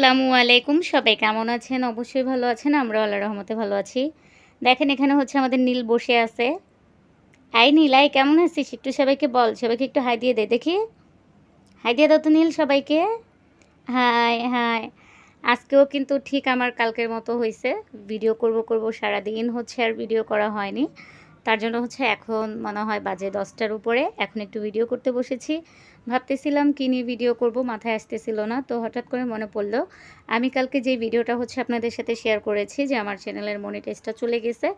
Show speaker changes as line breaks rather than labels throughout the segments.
আসসালামু আলাইকুম। সবাই কেমন আছেন? অবশ্যই ভালো আছেন। আমরা আল্লাহ রহমতে ভালো আছি। দেখেন, এখানে হচ্ছে আমাদের নীল বসে আছে। আই নীল আই কেমন আছিস? একটু সবাইকে বল, সবাইকে একটু হাই দিয়ে দে, দেখি। হাই দিয়ে দাও তো নীল সবাইকে। Hi hi. আজকেও কিন্তু ঠিক আমার কালকের মতো হয়েছে ভিডিও করব করব সারা দিন হচ্ছে আর ভিডিও করা হয়নি। তার জন্য হচ্ছে এখন মনে হয় বাজে দশটার উপরে। এখন একটু ভিডিও করতে বসেছি। ভাবতেছিলাম কী নিয়ে ভিডিও করব, মাথায় আসতেছিল না, তো হঠাৎ করে মনে পড়ল, আমি কালকে যে ভিডিওটা হচ্ছে আপনাদের সাথে শেয়ার করেছি যে আমার চ্যানেলের মনিটাইজটা চলে গেছে,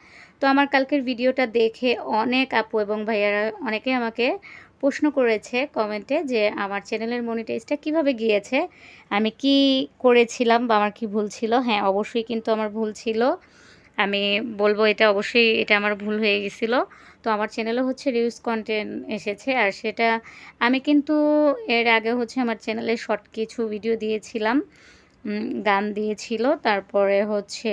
তো আমার কালকের ভিডিওটা দেখে অনেক আপু এবং ভাইয়ারা অনেকে আমাকে প্রশ্ন করেছে কমেন্টে যে আমার চ্যানেলের মনিটাইজটা কীভাবে গিয়েছে, আমি কি করেছিলাম বা আমার কি ভুল ছিল? হ্যাঁ অবশ্যই কিন্তু আমার ভুল ছিল। আমি বলব এটা অবশ্যই, এটা আমার ভুল হয়ে গেছিল। তো আমার চ্যানেলে হচ্ছে রিউজ কন্টেন্ট এসেছে, আর সেটা আমি কিন্তু এর আগে হচ্ছে আমার চ্যানেলে শর্ট কিছু ভিডিও দিয়েছিলাম গান দিয়েছিল। তারপরে হচ্ছে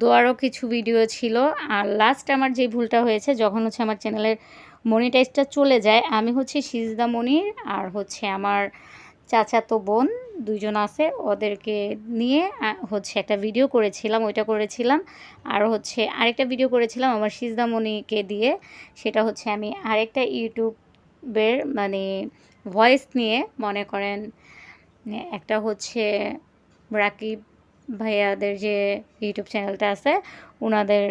দোয়ারও কিছু ভিডিও ছিল। আর লাস্ট আমার যে ভুলটা হয়েছে, যখন হচ্ছে আমার চ্যানেলের মনিটাইজটা চলে যায়, আমি হচ্ছে সিজদা মনির, আর হচ্ছে আমার চাচাতো বোন দুজন আছে, ওদেরকে নিয়ে হচ্ছে একটা ভিডিও করেছিলাম, ওইটা করেছিলাম। আর হচ্ছে আরেকটা ভিডিও করেছিলাম আমার সিজদামণিকে দিয়ে, সেটা হচ্ছে আমি আরেকটা ইউটিউবের মানে ভয়েস নিয়ে মনে করেন, একটা হচ্ছে রাকিব ভাইয়াদের যে ইউটিউব চ্যানেলটা আছে ওনাদের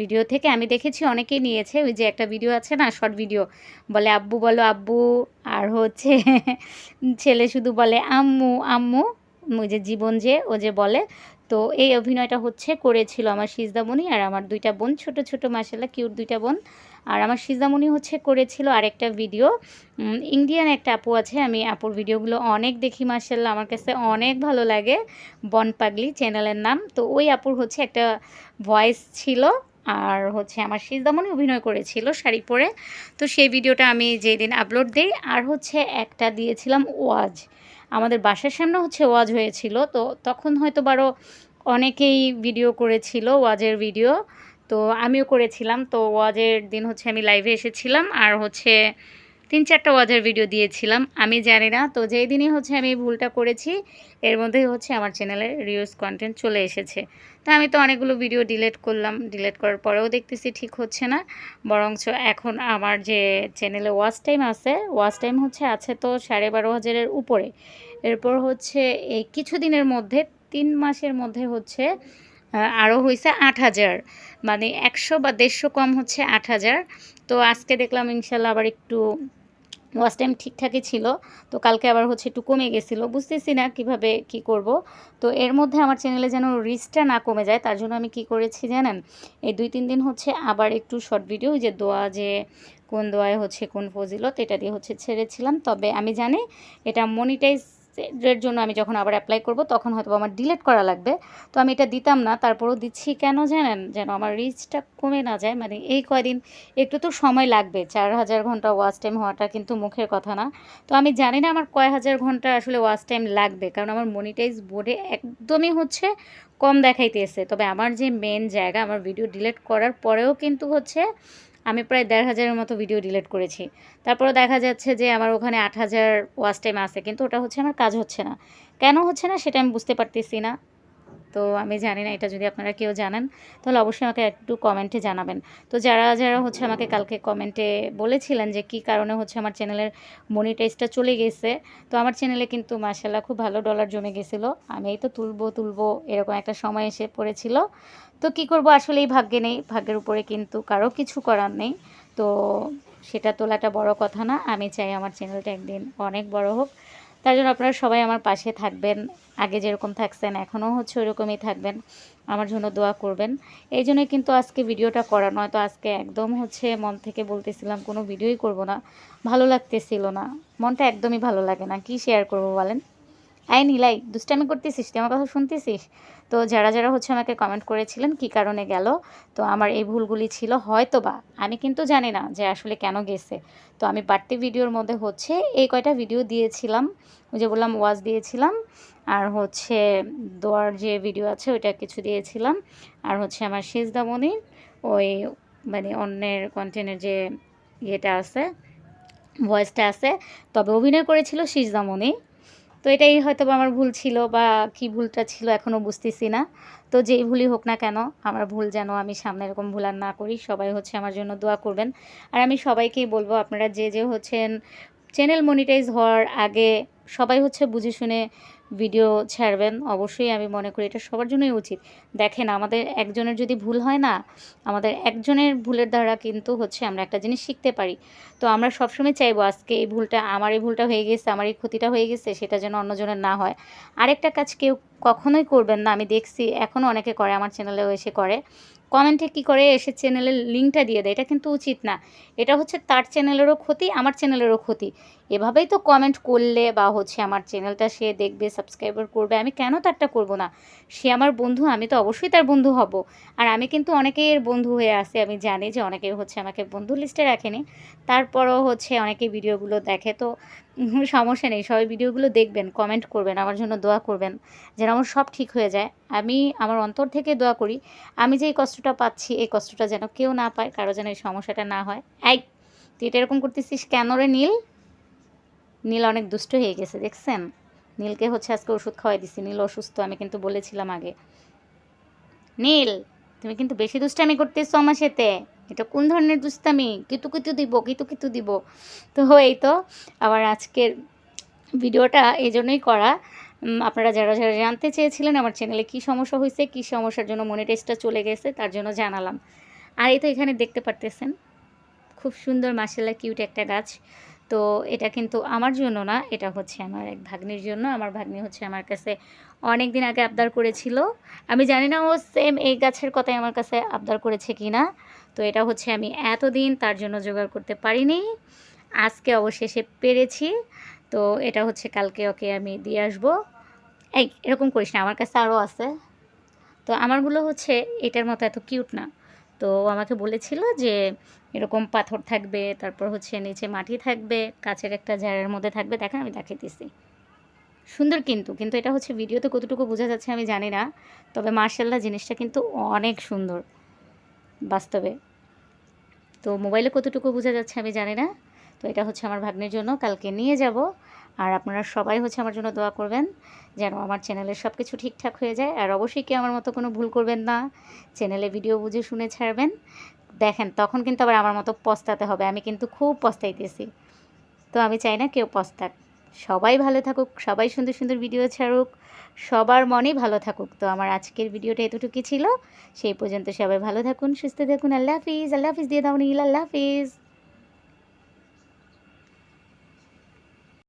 ভিডিও থেকে আমি দেখেছি, অনেকেই নিয়েছে। ওই যে একটা ভিডিও আছে না, শর্ট ভিডিও, বলে, আব্বু বলো, আব্বু। আর হচ্ছে, ছেলে শুধু বলে, আম্মু আম্মু। ওই যে জীবন যে, ও যে বলে। তো এই অভিনয়টা হচ্ছে, করেছিল আমার সিজদামণি আর আমার দুইটা বোন, ছোট ছোট মাসাল্লাহ কিউট দুইটা বোন। আর আমার সিজদামণি হচ্ছে করেছিল আরেকটা ভিডিও। ইন্ডিয়ান একটা আপু আছে, আমি আপুর ভিডিওগুলো অনেক দেখি মাসাল্লাহ আমার কাছে অনেক ভালো লাগে। বন পাগলি চ্যানেলের নাম। তো ওই আপুর হচ্ছে একটা ভয়েস ছিল, আর হচ্ছে আমার সিজদামণি অভিনয় করেছিল শাড়ি পরে। তো সেই ভিডিওটা আমি যেই দিন আপলোড দিই, আর হচ্ছে একটা দিয়েছিলাম ওয়াজ। আমাদের বাসার সামনে হচ্ছে ওয়াজ হয়েছিল, তো তখন হয়তো বারো অনেকেই ভিডিও করেছিল ওয়াজের ভিডিও তো আমিও করেছিলাম। তো ওয়াজের দিন হচ্ছে আমি লাইভে এসেছিলাম আর হচ্ছে তিন চারটা ওয়াজের ভিডিও দিয়েছিলাম। আমি জানি না, তো যেই দিনই হচ্ছে আমি ভুলটা করেছি, এর মধ্যেই হচ্ছে আমার চ্যানেলে রিউজ কন্টেন্ট চলে এসেছে। তা আমি তো অনেকগুলো ভিডিও ডিলেট করলাম। ডিলেট করার পরেও দেখতেছি ঠিক হচ্ছে না। বরঞ্চ এখন আমার যে চ্যানেলে ওয়াচ টাইম আছে ওয়াচ টাইম হচ্ছে আছে তো সাড়ে বারো হাজারের উপরে। এরপর হচ্ছে এই কিছুদিনের মধ্যে, তিন মাসের মধ্যে হচ্ছে আরও হয়েছে আট হাজার। মানে একশো বা দেড়শো কম হচ্ছে আট হাজার। তো আজকে দেখলাম ইনশাল্লাহ আবার একটু ওয়াচ টাইম ঠিকঠাকই ছিল। তো কালকে আবার হচ্ছে একটু কমে গেছিল। বুঝতেছি না কীভাবে কি করব। তো এর মধ্যে আমার চ্যানেলে যেন রিচটা না কমে যায়, তার জন্য আমি কি করেছি জানেন? এই দুই তিন দিন হচ্ছে আবার একটু শর্ট ভিডিও যে দোয়া যে কোন দোয়ায় হচ্ছে কোন ফজিলত, এটা দিয়ে হচ্ছে ছেড়েছিলাম। তবে আমি জানি এটা মনিটাইজ এর জন্য আমি যখন আবার অ্যাপ্লাই করব, তখন হয়তো আমার ডিলেট করা লাগবে। তো আমি এটা দিতাম না, তারপরেও দিচ্ছি কেন জানেন? যেন আমার রিচটা কমে না যায়। মানে এই কয়দিন, একটু তো সময় লাগবে। চার হাজার ঘণ্টা ওয়াচ টাইম হওয়াটা কিন্তু মুখের কথা না। তো আমি জানি না আমার কয় হাজার ঘণ্টা আসলে ওয়াচ টাইম লাগবে, কারণ আমার মনিটাইজ বোর্ডে একদমই হচ্ছে কম দেখাইতেছে। তবে আমার যে মেন জায়গা, আমার ভিডিও ডিলেট করার পরেও কিন্তু হচ্ছে আমি প্রায় দেড় হাজারের মতো ভিডিও ডিলিট করেছি। তারপরে দেখা যাচ্ছে যে আমার ওখানে আট হাজার ওয়াচ টাইম আছে, কিন্তু ওটা হচ্ছে আমার কাজ হচ্ছে না। কেন হচ্ছে না সেটা আমি বুঝতে পারতেছি না। তো আমি জানি না, এটা যদি আপনারা কেউ জানেন, তাহলে অবশ্যই আমাকে একটু কমেন্টে জানাবেন। তো যারা যারা হচ্ছে আমাকে কালকে কমেন্টে বলেছিলেন যে কি কারণে হচ্ছে আমার চ্যানেলের মনিটাইজটা চলে গেছে, তো আমার চ্যানেলে কিন্তু মাসাল্লাহ খুব ভালো ডলার জমে গেছিল। আমি এই তো তুলবো তুলবো, এরকম একটা সময় এসে পড়েছিল। তো কি করব আসলে এই ভাগ্যে নেই, ভাগ্যের উপরে কিন্তু কারও কিছু করার নেই। তো সেটা তোলাটা বড় কথা না, আমি চাই আমার চ্যানেলটা একদিন অনেক বড় হোক। তার জন্য আপনারা সবাই আমার পাশে থাকবেন। আগে যেরকম থাকছেন, এখনও হচ্ছে ওইরকমই থাকবেন। আমার জন্য দোয়া করবেন। এই জন্যই কিন্তু আজকে ভিডিওটা করা নয় তো আজকে একদম হচ্ছে মন থেকে বলতেছিলাম, কোনো ভিডিওই করব না। ভালো লাগতেছিল না। মনটা একদমই ভালো লাগে না। কি শেয়ার করব বলেন? আই নিলাই দুষ্টামি করতেছিস, তুই আমার কথা শুনতেছিস? তো যারা যারা হচ্ছে আমাকে কমেন্ট করেছিলেন কি কারণে গেল, তো আমার এই ভুলগুলি ছিল হয়তো বা আমি কিন্তু জানি না যে আসলে কেন গেছে। তো আমি বাড়তি ভিডিওর মধ্যে হচ্ছে এই কয়টা ভিডিও দিয়েছিলাম, ওই যে বললাম ওয়াজ দিয়েছিলাম, আর হচ্ছে দোয়ার যে ভিডিও আছে ওইটা কিছু দিয়েছিলাম, আর হচ্ছে আমার সেজদামণি ওই মানে অন্যের কন্টেন্টের যে ইয়েটা আছে ভয়েসটা আছে, তবে অভিনয় করেছিল সিজদামণি তো এটাই হয়তো আমার ভুল ছিল বা কি ভুলটা ছিল এখনও বুঝতেছি না। তো যেই ভুলই হোক না কেন, আমার ভুল যেন আমি সামনে এরকম ভুল আর না করি, সবাই হচ্ছে আমার জন্য দোয়া করবেন। আর আমি সবাইকেই বলব আপনারা যে যে হচ্ছেন চ্যানেল মনিটাইজ হওয়ার আগে সবাই হচ্ছে বুঝে শুনে ভিডিও ছাড়বেন। অবশ্যই আমি মনে করি এটা সবার জন্যই উচিত। দেখেন, আমাদের একজনের যদি ভুল হয় না, আমাদের একজনের ভুলের দ্বারা কিন্তু হচ্ছে আমরা একটা জিনিস শিখতে পারি। তো আমরা সবসময় চাইব, আজকে এই ভুলটা, আমার এই ভুলটা হয়ে গেছে, আমার এই ক্ষতিটা হয়ে গেছে, সেটা যেন অন্যজনের না হয়। আরেকটা কাজ কেউ কখনোই করবেন না, আমি দেখছি এখনও অনেকে করে, আমার চ্যানেলেও এসে করে। কমেন্টে কি করে এসে চ্যানেলের লিঙ্কটা দিয়ে দেয়, এটা কিন্তু উচিত না। এটা হচ্ছে তার চ্যানেলেরও ক্ষতি, আমার চ্যানেলেরও ক্ষতি। এভাবেই তো কমেন্ট করলে বা হচ্ছে, আমার চ্যানেলটা সে দেখবে সাবস্ক্রাইবার করবে, আমি কেন তারটা করব না? সে আমার বন্ধু, আমি তো অবশ্যই তার বন্ধু হব। আর আমি কিন্তু অনেকের বন্ধু হয়ে আসে আমি জানি যে অনেকে হচ্ছে আমাকে বন্ধু লিস্টে রাখেনি। তারপরও হচ্ছে অনেকে ভিডিওগুলো দেখে, তো সমস্যা নেই, সবাই ভিডিওগুলো দেখবেন কমেন্ট করবেন, আমার জন্য দোয়া করবেন, যেন আমার সব ঠিক হয়ে যায়। আমি আমার অন্তর থেকে দোয়া করি, আমি যে এই কষ্টটা পাচ্ছি, এই কষ্টটা যেন কেউ না পায়, কারও যেন এই সমস্যাটা না হয়। এই, তুই এটা এরকম করতেছিস কেন রে নীল? নীল অনেক দুষ্ট হয়ে গেছে, দেখছেন? নীলকে হচ্ছে আজকে ওষুধ খাওয়াই দিছি। নীল অসুস্থ, আমি কিন্তু বলেছিলাম আগে। নীল, তুমি কিন্তু বেশি দুষ্টামি করতেছো আমার সাথে। এটা কোন ধরনের দুষ্টামি? কিতু কিতু দিব, কিতু কিতু দিব। তো এই তো, আবার আজকের ভিডিওটা এই জন্যই করা আপনারা যারা যারা জানতে চেয়েছিলেন আমার চ্যানেলে কী সমস্যা হয়েছে, কী সমস্যার জন্য মনিটাইজটা চলে গেছে, তার জন্য জানালাম। আর এই তো এখানে দেখতে পারতেছেন, খুব সুন্দর মাসাল্লা কিউট একটা গাছ। তো এটা কিন্তু আমার জন্য না, এটা হচ্ছে আমার এক ভাগ্নির জন্য। আমার ভাগ্নি হচ্ছে আমার কাছে অনেক দিন আগে আবদার করেছিল। আমি জানি না ও সেম এই গাছের কথাই আমার কাছে আবদার করেছে কি না। তো এটা হচ্ছে আমি এতদিন তার জন্য জোগাড় করতে পারিনি। আজকে অবশেষে পেরেছি। তো এটা হচ্ছে কালকে ওকে আমি দিয়ে আসব। এই, এরকম করিস না, আমার কাছে আরও আছে। তো আমারগুলো হচ্ছে এটার মতো এত কিউট না। তো আমাকে বলেছিল যে এরকম পাথর থাকবে, তারপর হচ্ছে নিচে মাটি থাকবে কাছের একটা জারের মধ্যে থাকবে। দেখেন আমি দেখাইতেছি। সুন্দর কিন্তু কিন্তু এটা হচ্ছে ভিডিওতে কতটুকু বোঝা যাচ্ছে আমি জানি না, তবে মার্শাল্লাহ জিনিসটা কিন্তু অনেক সুন্দর বাস্তবে। তো মোবাইলে কতটুকু বোঝা যাচ্ছে আমি জানি না, তো এটা হচ্ছে আমার ভাগ্নের জন্য, কালকে নিয়ে যাব। আর আপনারা সবাই হচ্ছে আমার জন্য দোয়া করবেন যেন আমার চ্যানেলের সব কিছু ঠিকঠাক হয়ে যায়। আর অবশ্যই কি আমার মতো কোনো ভুল করবেন না। চ্যানেলে ভিডিও বুঝে শুনে ছাড়বেন। দেখেন, তখন কিন্তু আবার আমার মতো পস্তাতে হবে। আমি কিন্তু খুব পস্তাইতেছি। তো আমি চাই না কেউ পস্তাক। সবাই ভালো থাকুক, সবাই সুন্দর সুন্দর ভিডিও ছাড়ুক, সবার মনেই ভালো থাকুক। তো আমার আজকের ভিডিওটা এতটুকুই ছিল। সেই পর্যন্ত সবাই ভালো থাকুন, সুস্থ থাকুন। আল্লাহ হাফিজ আল্লাহ হাফিজ দিয়ে দাও নীল, আল্লাহ হাফিজ।